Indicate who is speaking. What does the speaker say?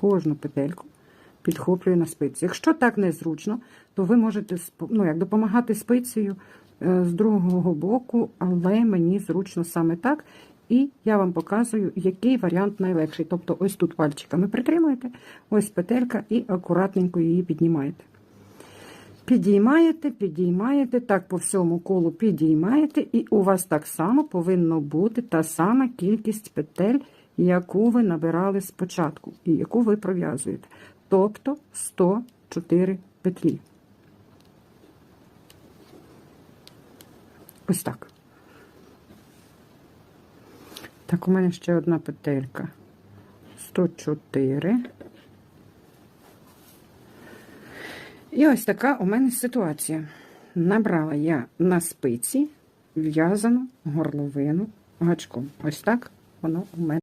Speaker 1: кожну петельку підхоплюю на спиці. Якщо так незручно, то ви можете ну, як допомагати спицею е, з другого боку, але мені зручно саме так. І я вам показую, який варіант найлегший. Тобто, ось тут пальчиками притримуєте, ось петелька, і акуратненько її піднімаєте. Підіймаєте, підіймаєте, так по всьому колу підіймаєте, і у вас так само повинно бути та сама кількість петель, яку ви набирали спочатку, і яку ви пров'язуєте. Тобто 104 петлі. Ось так. Так, у мене ще одна петелька. 104. І ось така у мене ситуація. Набрала я на спиці в'язану горловину гачком. Ось так воно у мене.